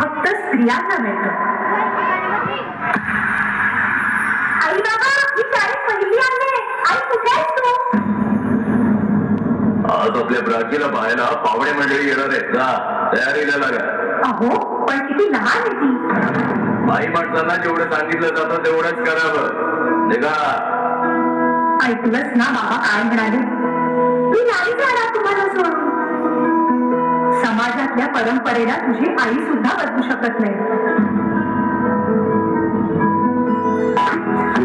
फक्त स्त्रियांना मिळतं. आई बाबा आज आपल्या ब्राचीला पाहायला पाहुणे मंडळी येणार आहेत. जा तयारीला लागा अहो पण किती लहान आहे ती. बाई माणसांना जेवढं सांगितलं जातं तेवढंच करावं. निघा. ऐकलंच ना बाबा काय म्हणाले? मी नाही जाणार तुम्हाला सोडून समाजातल्या परंपरेला तुझी आई सुद्धा बदलू शकत नाही. तू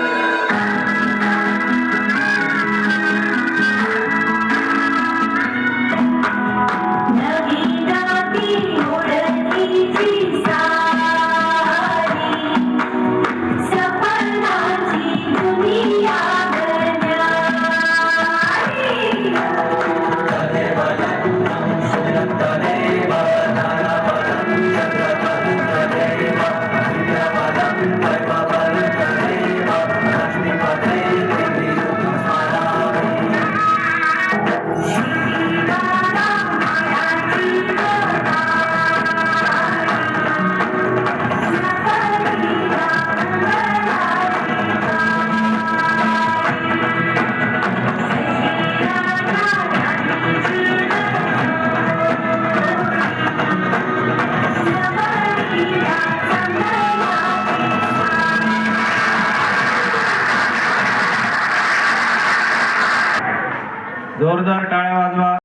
जोरदार टाळ्या वाजवा.